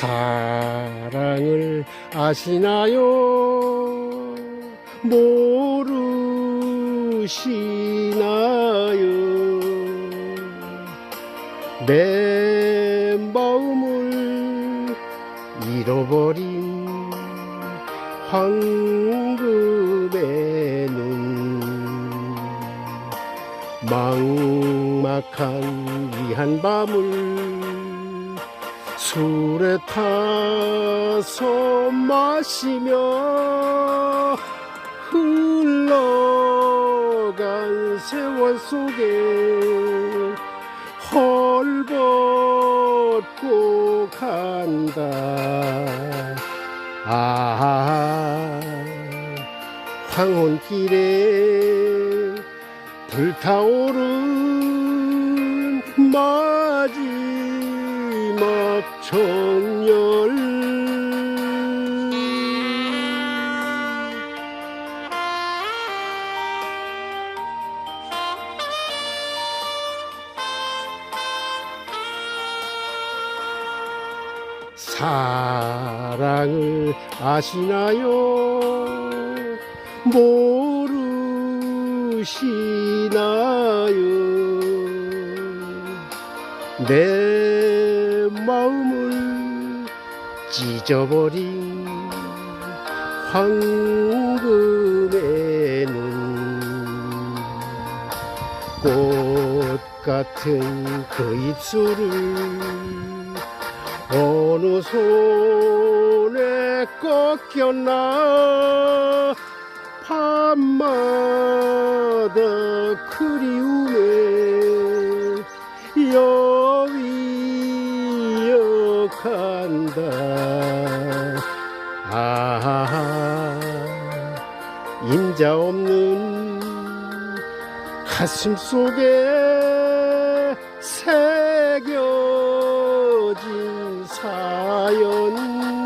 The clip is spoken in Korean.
사랑을 아시나요? 모르시나요? 내 마음을 잃어버린 황금의 눈 막막한 이 한 밤을 술에 타서 마시며 흘러간 세월 속에 헐벗고 간다. 아 황혼길에 불타오른 마 지막 정열 사랑을 아시나요? 모르시나요? 내 마음을 찢어버린 황금의 눈 꽃 같은 그 입술을 어느 손에 꺾였나 밤마다 그리움 에 여위역한다 아 인자 없는 가슴 속에 새겨진 사연